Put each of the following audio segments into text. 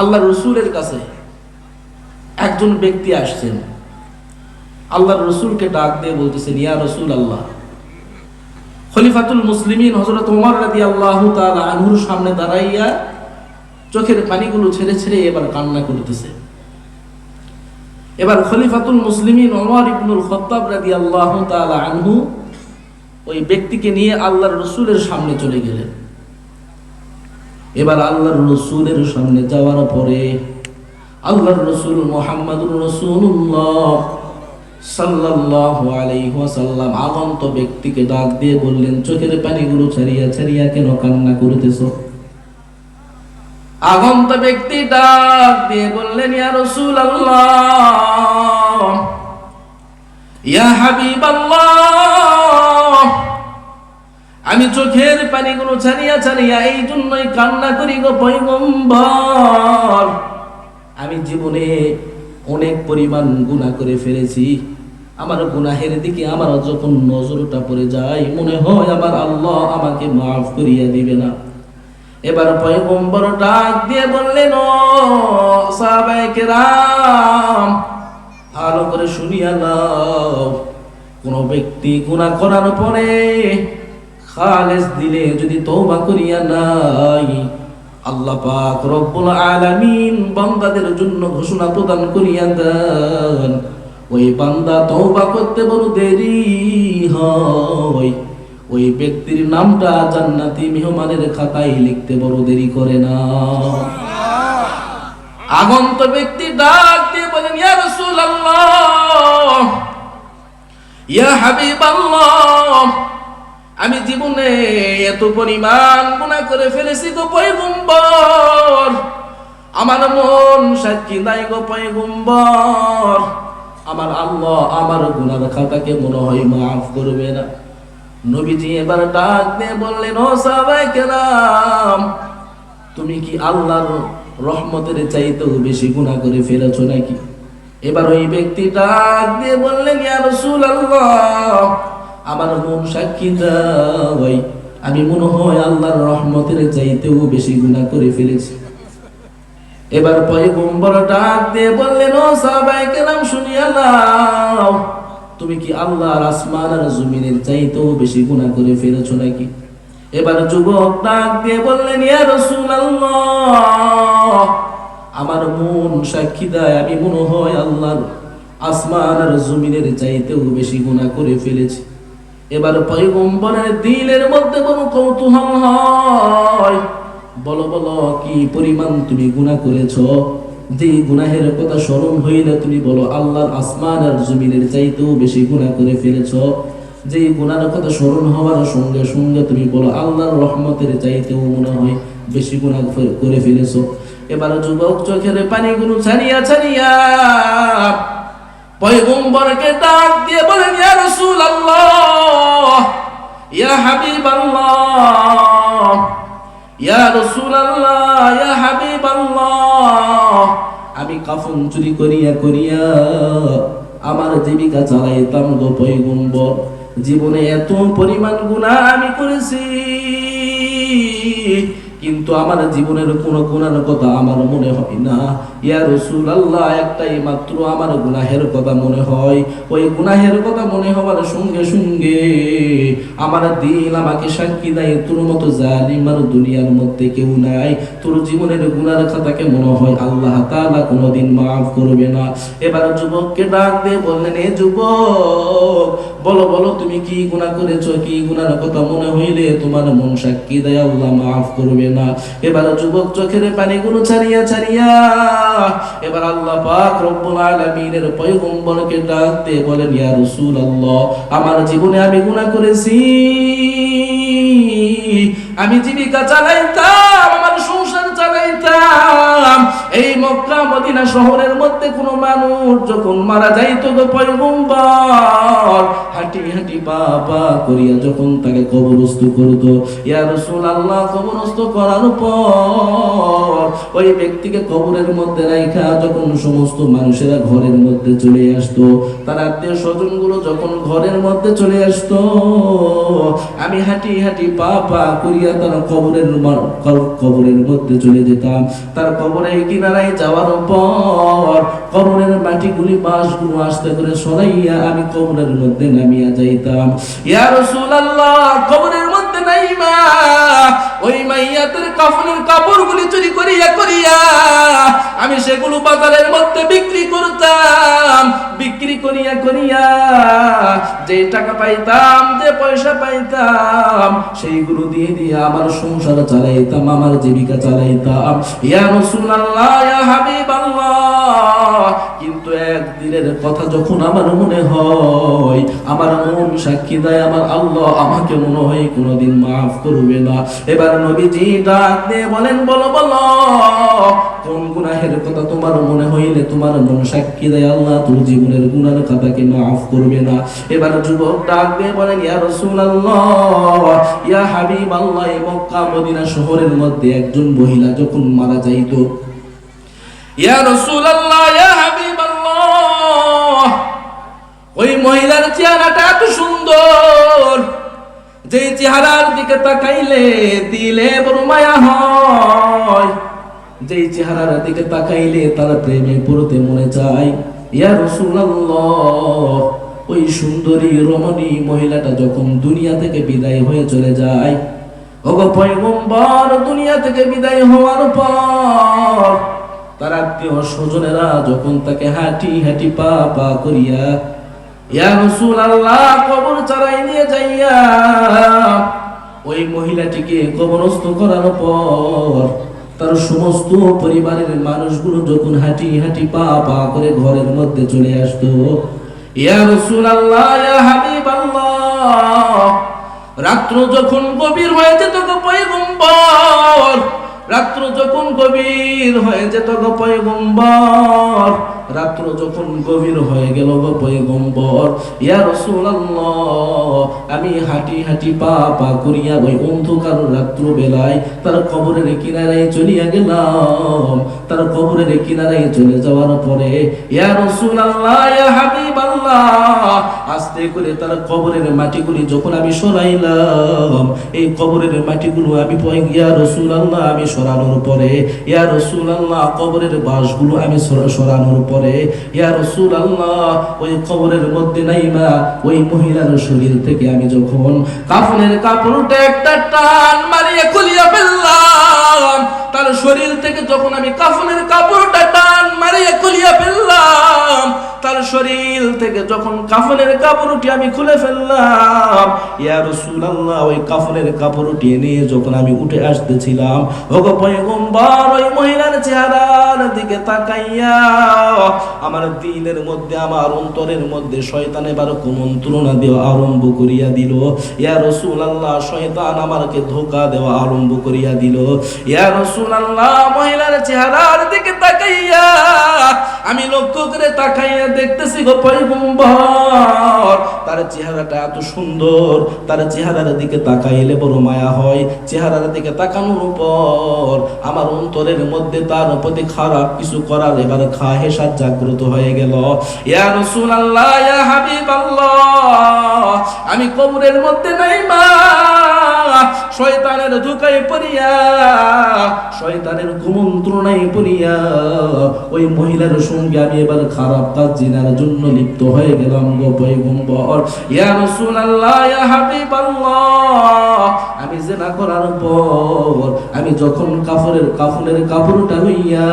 আল্লাহ রসুলের কাছে একজন ব্যক্তি আসছেন। আল্লাহ রসুলকে ডাক দিয়ে বলতেছেন, ইয়া রসুল আল্লাহ খলিফাতুল মুসলিমিন হজরত ওমর রাদি আল্লাহ আনহুর সামনে দাঁড়াইয়া চোখের পানিগুলো ছেড়ে ছেড়ে এবার কান্না করতেছে। এবার খলিফাতুল মুসলিমিন ওমর ইবনুল খত্তাব রাদি আল্লাহ আনহু ওই ব্যক্তিকে নিয়ে আল্লাহর রসুলের সামনে চলে গেলেন। এবার আল্লাহর রসুলের সামনে যাওয়ার পরে আল্লাহর রসুল মোহাম্মদুর রসুল্লাহ সাল্লাল্লাহু আলাইহি ওয়াসাল্লাম আগন্ত ব্যক্তিকে ডাক দিয়ে বললেন, চোখের পানিগুলো ছাড়িয়া ছাড়িয়া কেন কান্না করতেছো? আগন্ত ব্যক্তি ডাক দিয়ে বললেন, ইয়া রাসূল আল্লাহ ইয়া হাবিব আমি চোখের পানিগুলো ছাড়িয়া ছাড়িয়া এই জন্যই কান্না করি গো পয়গম্বর। আমি জীবনে অনেক পরিমাণ গুনাহ করে ফেলেছি। আমার গুনাহের দিকে আমার যখন নজরটা পড়ে যায়, মনে হয় আমার আল্লাহ আমাকে মাফ করিয়া দিবে না। এবার পয়গম্বর ডাক দিয়ে বললেন, ও সাহাবায়ে কেরাম, ভালো করে শুনিয়া নাও। কোন ব্যক্তি গুনাহ করার পরে খালেস দিলে যদি তওবা করিয়া নাই আল্লাহ পাক রব্বুল আলামিন বান্দাদের জন্য ঘোষণা প্রদান করিয়া দেন ওই বান্দা তওবা করতে বড় দেরি হয়। ওই ব্যক্তির নামটা জান্নাতি মেহমানের খাতায় লিখতে বড় দেরি করে না। আগন্ত ব্যক্তি ডাক দিয়ে বলেন ইয়া রাসূলুল্লাহ ইয়া হাবিবাল্লাহ আমি জীবনে এত পরিমাণ গুনাহ করে ফেলেছি গো পয়গম্বর। আমার মন সাক্ষী নাই গো পয়গম্বর। আমার আল্লাহ আমার গুনার খাতাকে মনে হয় মাফ করবে না। নবীজি এবার ডাক দিয়ে বললেন, ও সাহাবায়ে কেরাম, তুমি কি আল্লাহর রহমতের চাইতেও বেশি গুনাহ করে ফেলেছো নাকি? এবার ওই ব্যক্তি ডাক দিয়ে বললেন, ইয়া রাসূলুল্লাহ আমার মন সাক্ষী দাওয়াই। আমি মনে হয় আল্লাহর রহমতের চাইতেও বেশি গুনাহ করে ফেলেছি। এবার পয়গম্বর ডাক দিয়ে বললেন, ও সাহাবায়ে কেরাম শুনিয়া নাও। তুমি কি আল্লাহর আসমান আর জমিনের চাইতেও বেশি গুনাহ করে ফেলেছো নাকি? এবার যুবক ডাক দিয়ে বললেন আমার মন সাক্ষী দেয় আমি মনে হয় আল্লাহর আসমান আর জমিনের চাইতেও বেশি গুনাহ করে ফেলেছি। এবার পয়গম্বরের দিলের মধ্যে বড় কৌতূহল হয়। বলো বলো, কি পরিমাণ তুমি গুনাহ করেছ? যে গুনাহের কথা স্মরণ হইলে তুমি বলো, আল্লাহর আসমান আর জমিনের চাইতেও বেশি গুনাহ করে ফেলেছ। যে গুনার কথা স্মরণ হওয়ার সঙ্গে সঙ্গে তুমি বলো, আল্লাহর রহমতের চাইতেও মনে হয় বেশি গুনাহ করে ফেলেছ। এবার যুবক চোখের পানিগুলো ছাড়িয়া ছাড়িয়া পয়গম্বরকে ডাক দিয়ে বলেন, ইয়া রাসূলুল্লাহ, ইয়া হাবিবাল্লাহ, ইয়া রাসূলুল্লাহ, ইয়া হাবিবাল্লাহ, আমি কাফন চুরি করিয়া করিয়া আমার জীবিকা চালাইতাম গো পয়গম্বর। জীবনে এত পরিমাণ গুণা আমি করেছি। কিন্তু আমার জীবনের কোনো গুনার কথা আমার মনে হয় না। ইয়া রসুল আল্লাহ একটাই মাত্র আমার গুনাহের কথা মনে হয়। ওই গুনাহের কথা মনে হওয়ার সঙ্গে সঙ্গে আমার দিল আমাকে সাক্ষী দেয়, তোর মতো জালিমার দুনিয়ার মধ্যে কেউ নাই। তোর জীবনের গুনার খাতাকে মনে হয় আল্লাহ তাআলা কোনোদিন মাফ করবে না। এবার যুবককে ডাক দিয়ে বললেন, এ যুবক, বলো বলো, তুমি কি গুনাহ করেছ? কি গুনার কথা মনে হইলে তোমার মন সাক্ষী দেয়, আল্লাহ মাফ করবে না। এবার যুবক চোখের পানিগুলো ছাড়িয়া ছাড়িয়া এবার আল্লাহ পাক রব্বুল আলামিনের পয়গম্বরকে ডাক দিয়ে বলেন, ইয়া রাসূলুল্লাহ, আমার জীবনে আমি গুনাহ করেছি। আমি জীবিকা চালাইতাম, আমার সংসার চালাইতাম। এই মক্কা, মদিনা শহরের মধ্যে কোনো মানুষ যখন মারা যাইতো গো পয়গম্বর, হাঁটি হাঁটি পা করিয়া যখন তাকে কবরস্থ করতো, ইয়া রাসূলুল্লাহ, কবরস্থ করার পর ওই ব্যক্তিকে কবরের মধ্যে রাইখা যখন সমস্ত মানুষেরা ঘরের মধ্যে চলে আসতো, তার আত্মীয় স্বজনগুলো যখন ঘরের মধ্যে চলে আসতো, আমি হাঁটি হাঁটি পা করিয়া তার কবরের কবরের মধ্যে চলে যেতাম। তার কবরের কিনারায় যাওয়ার পর কবরের মাটিগুলি বাঁশগুলো আস্তে করে সরাইয়া আমি কবরের মধ্যে নামিয়া যাইতাম। ইয়া রাসূলুল্লাহ কবরের আমি সেগুলো বাজারের মধ্যে বিক্রি করতাম। বিক্রি করিয়া করিয়া যে টাকা পাইতাম, যে পয়সা পাইতাম, সেইগুলো দিয়ে দিয়ে আমার সংসার চালাইতাম, আমার জীবিকা চালাইতাম। ইয়া রাসূলুল্লাহ, ইয়া হাবিবাল্লাহ কিন্তু একদিনের কথা যখন আমার মনে হয়, আমার মন সাক্ষী দেয়, আমার আল্লাহ আমাকে মনে হয় কোনোদিন মাফ করবে না। এবার নবীজি ডাক দিয়ে বলেন, বলো বলো, কোন গুনাহের কথা তোমার মনে হইলে তোমার মন সাক্ষী দেয় আল্লাহ, তোর জীবনের গুনার মাফ করবে না। এবার যুবক ডাক দিয়ে বলেন, ইয়া ইয়া হাবিব আল্লাহ শহরের মধ্যে একজন মহিলা যখন মারা যাইতো, ইয়া রাসূলুল্লাহ চেহারাটা এত সুন্দর। যে চেহারার দিকে তাকাইলে দিলে বড় মায়া হয়। যে চেহারার দিকে তাকাইলে তার প্রেমে পড়তে মনে চায়। ওই সুন্দরী রমণী মহিলাটা যখন দুনিয়া থেকে বিদায় হয়ে চলে যায়, ওগো দুনিয়া থেকে বিদায় হওয়ার পর তার আত্মীয় স্বজনেরা যখন তাকে হাঁটি হাঁটি পা পা করিয়া ইয়া রসুল আল্লাহ কবর নিয়ে যাইয়া ওই মহিলাটিকে কবরস্থ করার পর তার সমস্ত পরিবারের মানুষগুলো যখন হাঁটি হাঁটি পা পা করে ঘরের মধ্যে চলে আসতো। ইয়া রসুল আল্লাহ ইয়া হাবিব রাত্র যখন গভীর হয়ে যেত গো পয়গম্বর, রাত্র যখন গভীর হয়ে যেত গো পয়গম্বর রাত্র যখন গভীর হয়ে গেল গো পয়গম্বর, ইয়া রাসূলুল্লাহ, আমি হাঁটি হাঁটি পা পা করিয়া ওই অন্ধকার রাত্র বেলায় তার কবরের কিনারায় চলিয়া গেলাম। তার কবরের কিনারায় চলে যাওয়ার পরে, ইয়া রাসূলুল্লাহ, ইয়া আস্তে করে তার কবরের মাটিগুলি যখন আমি সরাইলাম, এই কবরের মাটিগুলো আমি ইয়া রাসূলুল্লাহ, আমি সরানোর পরে, ইয়া রাসূলুল্লাহ, কবরের বাঁশগুলো আমি সরানোর পরে ইয়া রাসূলুল্লাহ, ওই কবরের মধ্যে নাইমা, ওই মহিলার শরীর থেকে আমি যখন কাফনের কাপড়টা একটা টান মারিয়ে খুলিয়া ফেললাম তার শরীর থেকে যখন আমি কাফনের কাপড়টা টান মারিয়ে খুলিয়া ফেললাম, তার শরীর থেকে যখন কাফনের কাপড়টি আমি খুলে ফেললাম, ইয়া রাসূলুল্লাহ, ওই কাফনের কাপড়টি নিয়ে যখন আমি উঠে আসতেছিলাম, ওগো পয়গম্বর, ওই মহিলার চেহারার দিকে তাকাইয়া, আমার দিলের মধ্যে, আমার অন্তরের মধ্যে শয়তান এবার কুমন্ত্রণা দেওয়া আরম্ভ করিয়া দিল। ইয়া রাসূলুল্লাহ, শয়তান আমাকে ধোকা দেওয়া আরম্ভ করিয়া দিল। ইয়া রাসূলুল্লাহ মহিলার চেহারার দিকে তাকাইয়া আমি লক্ষ্য করে তাকাইয়া দেখতেছি গো পয়গম্বর। তার চেহারাটা এত সুন্দর, তার চেহারার দিকে তাকাইলে বড় মায়া হয়। চেহারার দিকে তাকানোর পর আমার অন্তরের মধ্যে তার প্রতি খারাপ কিছু করার এবার খাহেসাত জাগ্রত হয়ে গেল। ইয়া রাসূলুল্লাহ, ইয়া হাবিবাল্লাহ, আমি কবরের মধ্যে নাই মা। শয়তানের ধোকায় পড়িয়া, শয়তানের কুমন্ত্রণায় পড়িয়া, ওই মহিলার সঙ্গে আমি এবার খারাপ কাজ জিনার জন্য লিপ্ত হয়ে গেলাম গো পয়গম্বর। ইয়া রাসূলুল্লাহ, ইয়া হাবিবাল্লাহ, আমি জেনা করার পর, আমি যখন কাফরের কাফনের কাপড়টা হইয়া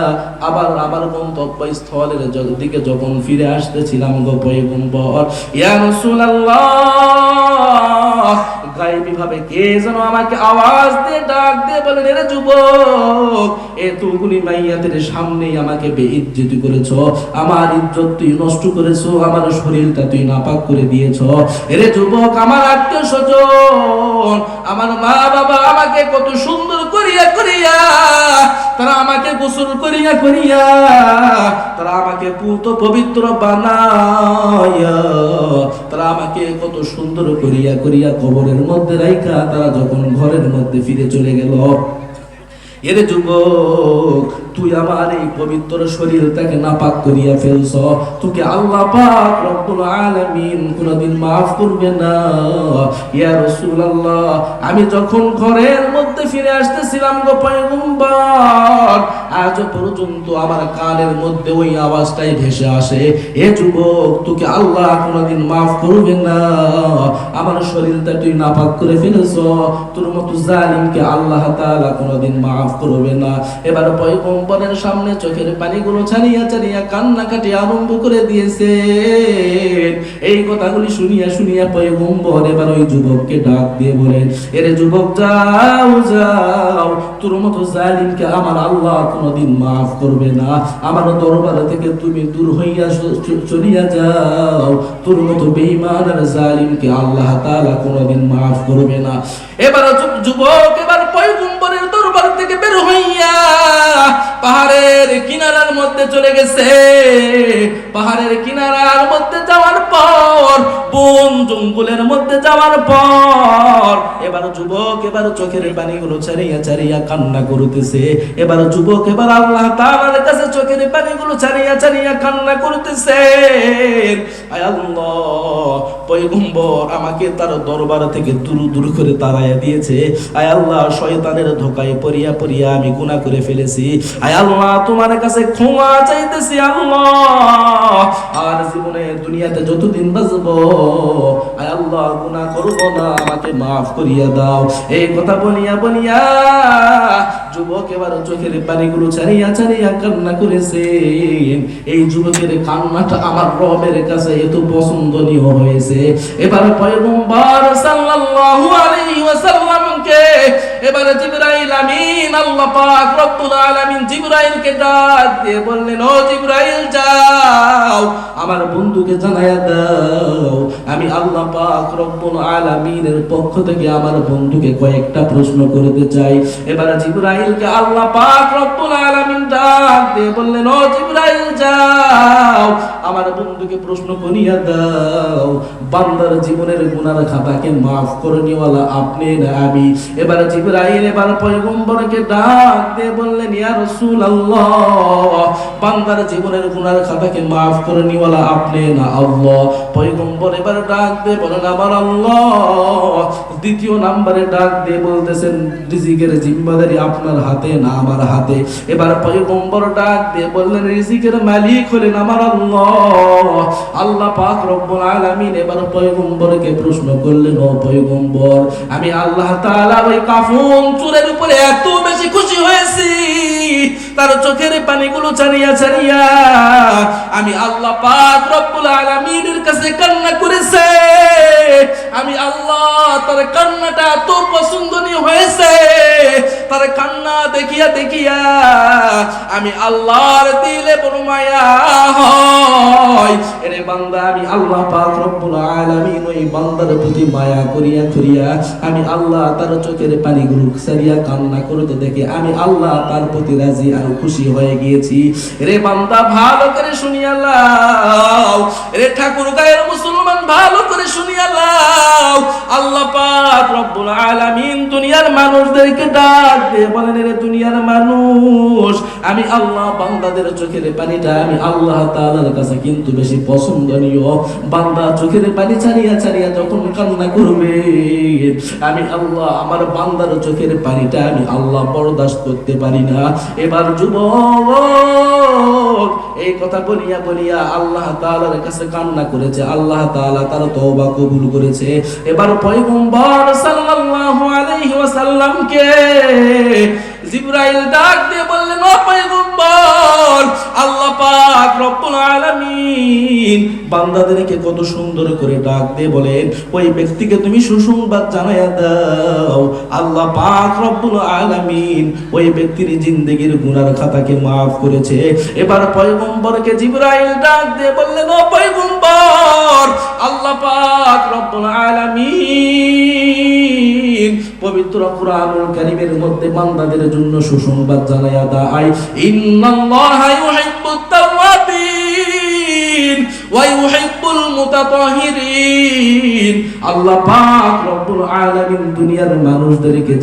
আবার আমার গন্তব্য স্থলের দিকে যখন ফিরে আসতেছিলাম গো পয়গম্বর, ইয়া রাসূলুল্লাহ গায়েবী ভাবে কে যেন আমাকে আওয়াজ দিয়ে ডাক দিয়ে বলেন এরে যুবক, এতগুলি মাইয়াদের সামনেই আমাকে বেইজ্জতি করেছ, আমার ইজ্জত তুই নষ্ট করেছ, আমার শরীরটা তুই নাপাক করে দিয়েছ। এরে যুবক, আমার আত্মীয় স্বজন, আমার মা বাবা আমাকে কত সুন্দর করিয়া করিয়া গোসল করিয়া করিয়া তারা আমাকে পুত পবিত্র বানায়া। তারা আমাকে কত সুন্দর করিয়া করিয়া কবরের মধ্যে রাইখা তারা যখন ঘরের মধ্যে ফিরে চলে গেল। যুবক, তুই আমার এই পবিত্র নাপাক করিয়া ফেলছ। তোকে আল্লাহ পাক রব্বুল আলামিন কোনদিন মাফ করবে না। ইয়া রাসূলুল্লাহ, আমি যখন ঘরের মধ্যে ফিরে আসতেছিলাম গো পয়গম্বর আজ পর্যন্ত আমার কানের মধ্যে ওই আওয়াজটাই ভেসে আসে। এ যুবক, তোকে আল্লাহ কোনদিন মাফ করবে না। আমার শরীরটা তুই নাপাক করে ফেলেছ। তোর মতো জালিমকে আল্লাহ তাআলা কোনদিন মাফ করবে না। এবার পয়গম্বরের সামনে চোখের পানিগুলো ছাড়িয়া ছাড়িয়া কান্নাকাটি আরম্ভ করে দিয়েছে। এই কথাগুলি শুনিয়া শুনিয়া পয়গম্বর এবার ওই যুবককে ডাক দিয়ে বলেন এরে যুবক, যাও যাও। তোর মতো জালিমকে আমার আল্লাহ কোনদিন মাফ করবে না। আমার দরবার থেকে তুমি দূর হইয়া চলিয়া যাও। তোর মতো বেইমান আর জালিমকে আল্লাহ তাআলা কোনোদিন মাফ করবে না। এবার যুব- যুবক, এবার পয়গম্বরের দরবার থেকে বের হইয়া পাহাড়ের কিনারার মধ্যে চলে গেছে। পাহাড়ের কিনারার মধ্যে যাওয়ার পর, বন জঙ্গলের মধ্যে যাওয়ার পর, এবার যুবক, এবার চোখের পানিগুলো ছাড়িয়া ছাড়িয়া কান্না করতেছে। এবার যুবক, এবার আল্লাহ তাআলার কাছে চোখের পানিগুলো ছাড়িয়া ছাড়িয়া কান্না করতেছে। আয় আমাকে তার দরবার থেকে দূর দূর করে তাড়াইয়া দিয়েছে। আয় আল্লাহ, শয়তানের ধোকায় পড়িয়া পড়িয়া আমি গুনাহ করে ফেলেছি। আয় আল্লাহ, তোমার কাছে ক্ষমা চাইতেছি আল্লাহ। আর জীবনে দুনিয়াতে যতদিন বাঁচব আল্লাহ করব না, আমাকে করিয়া দাও। এই কথা বলিয়া বলিয়া যুবক এবার চোখের পানিগুলো ছাড়িয়া ছাড়িয়া কান্না করেছে। এই যুবকের কান্নাটা আমার রবের কাছে এত পছন্দনীয় হয়েছে। এবার পয়গম্বর সাল্লাল্লাহু আলাইহি ওয়াসাল্লামকে এবার জিবরাইল আমিন, আল্লাহ পাক রব্বুল আলামিন জিবরাইলকে ডাক দিয়ে বললেন, ও জিবরাইল, যাও, আমার বন্ধুকে জানায়া দাও। আমি আল্লাহ পাক রব্বুল আলামিনের পক্ষ থেকে আমার বন্ধুকে কয়েকটা প্রশ্ন করতে চাই। এবার জিবরাইলকে আল্লাহ পাক রব্বুল আলামিন ডাক দিয়ে বললেন, ও জিবরাইল, যাও, আমার বন্ধুকে প্রশ্ন করিয়া দাও। বান্দার জীবনের গুনার খাতাকে মাফ করে নিওয়ালা আপনি না আমি। এবার জিবরাইল এবার পয়গম্বরকে ডাক দিয়ে বললেন, ইয়া রাসূলুল্লাহ, বান্দার জীবনের গুনার খাতাকে মাফ করে নিওয়ালা আপনি না আল্লাহ। পয়গম্বর এবার ডাক দিয়ে বলেন আমার আল্লাহ। দ্বিতীয় নাম্বারে ডাক দিয়ে বলতেছেন, রিজিকের জিম্মাদারি আপনার হাতে না আমার হাতে। এবার পয়গম্বর ডাক দিয়ে বললেন, রিজিকের মালিক হলেন আমার আল্লাহ। আল্লাহ পাক রব্বুল আলামিন এবার পয়গম্বরকে প্রশ্ন করলেন, ও পয়গম্বর, আমি আল্লাহ তাআলা ওই কাফন চুরের উপরে এত বেশি খুশি হয়েছি। তার চোখের পানিগুলো ছাড়িয়া ছাড়িয়া আমি আল্লাহ পাক রব্বুল আলামিনের কাছে কান্না করেছে। আমি আল্লাহ তার কান্নাটা এত পছন্দনীয় হয়েছে। তার কান্না দেখিয়া দেখিয়া আমি আল্লাহর দিলে বড় হয়। এরে বান্দা, আমি আল্লাহ পাক রব্বুল আলামিন ওই বান্দার প্রতি মায়া করিয়া করিয়া আমি আল্লাহ তার চোখের পানিগুলো সারিয়া কান্না করতে দেখে আমি আল্লাহ তার প্রতি রাজি আর খুশি হয়ে গিয়েছি। রে বান্দা, ভালো করে শুনিয়া লাও। রে ঠাকুর গায়ের মুসলমান, ভালো করে শুনিয়া লাও। আল্লাহ পাক রব্বুল আলামিন দুনিয়ার মানুষদেরকে ডাক দিয়ে বলেন রে দুনিয়ার মানুষ আমি আল্লাহ বান্দাদের চোখের পানিটা আমি আল্লাহ তাআলার কাছে কিন্তু বেশি পছন্দনীয়। বান্দা চোখের পানি ছাড়িয়া ছাড়িয়া যখন কান্না করবে, আমি আল্লাহ আমার বান্দার চোখের পানিটা আমি আল্লাহ বরদাস্ত করতে পারি না। এবার যুবক, এই কথা বলিয়া বলিয়া আল্লাহ তাআলার কাছে কান্না করেছে, আল্লাহ তাআলা তার তওবা কবুল করেছে। এবার পয়গম্বর সাল্লাল্লাহু আলাইহি ওয়াসাল্লামকে জিবরাইল ডাক দিয়ে বললেন, ও পয়গম্বর, আল্লাহ পাক রব্বুল আলামিন বান্দাদেরকে কত সুন্দর করে ডাক দিয়ে বলেন, ওই ব্যক্তিকে তুমি সুসংবাদ জানায়া দাও। আল্লাহ পাক রব্বুল আলামিন ওই ব্যক্তির জিন্দেগির গুনার খাতাকে maaf করেছে। এবার পয়গম্বরকে জিবরাইল ডাক দিয়ে বললেন, ও পয়গম্বর, আল্লাহ পাক রব্বুল আলামিন পবিত্র কুরআনুল কারীমের মধ্যে বান্দাদের জন্য সুসংবাদ জানায়া দাই ইন্নাল্লাহা ইউহিব্বুত তাওয়াবিন ওয়া ইউহিব্বুল মুতাতাহিরিন। আল্লাহ পাক রব্বুল আলামিন দুনিয়ার মানুষদেরকে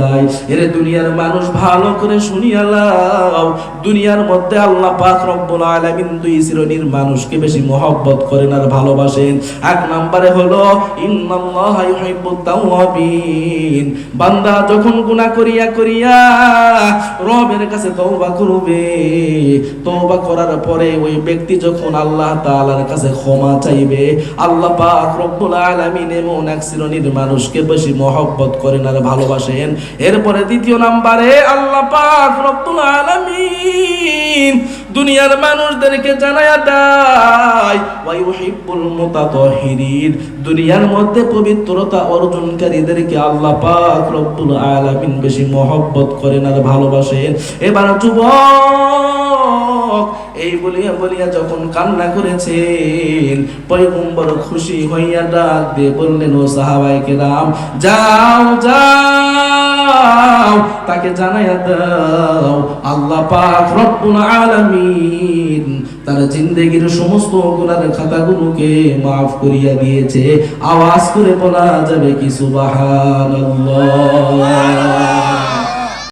দেয়, এরে দুনিয়ার মানুষ, ভালো করে শুনিয়া লাও দুনিয়ার মধ্যে আল্লাহ পাক রব্বুল আলামিন দুই শ্রেণির মানুষকে বেশি মহব্বত করেন আর ভালোবাসেন। এক নম্বরে হলো, ইন্নাল্লাহ ইউহিব্বুত তাওয়াবিন। বান্দা যখন গুনাহ করিয়া করিয়া রবের কাছে তওবা করবে, তওবা করার পরে ওই ব্যক্তি যখন আল্লাহ তাআলার কাছে ক্ষমা চাইবে। আল্লাহ পাক রব্বুল আলামিন এমন এক শ্রেণির মানুষকে বেশি মহব্বত করেন আর ভালোবাসেন। এরপরে দ্বিতীয় নম্বরে আল্লাহ পাক রব্বুল আলামিন দুনিয়ার মানুষদেরকে জানায়া দেয় ওয়া ইউহিব্বুল মুতাতাহিরিন দুনিয়ার মধ্যে পবিত্রতা অর্জনকারীদেরকে আল্লাহ পাক রব্বুল আলামিন বেশি মহব্বত করেন আর ভালোবাসেন। এবার যুবক, এই বলিয়া বলিয়া যখন কান্না করেছেন, পয়গম্বর খুশি হইয়া ডাক দিয়ে বললেন, ও সাহাবাই কেরাম, যাও যাও। তাকে জানাইয়া দাও। আল্লাহ পাক রব্বুল আলামিন তার জিন্দেগির সমস্ত গুনার খাতাগুলোকে মাফ করিয়া দিয়েছে। আওয়াজ করে বলা যাবে কি, সুবহানাল্লাহ।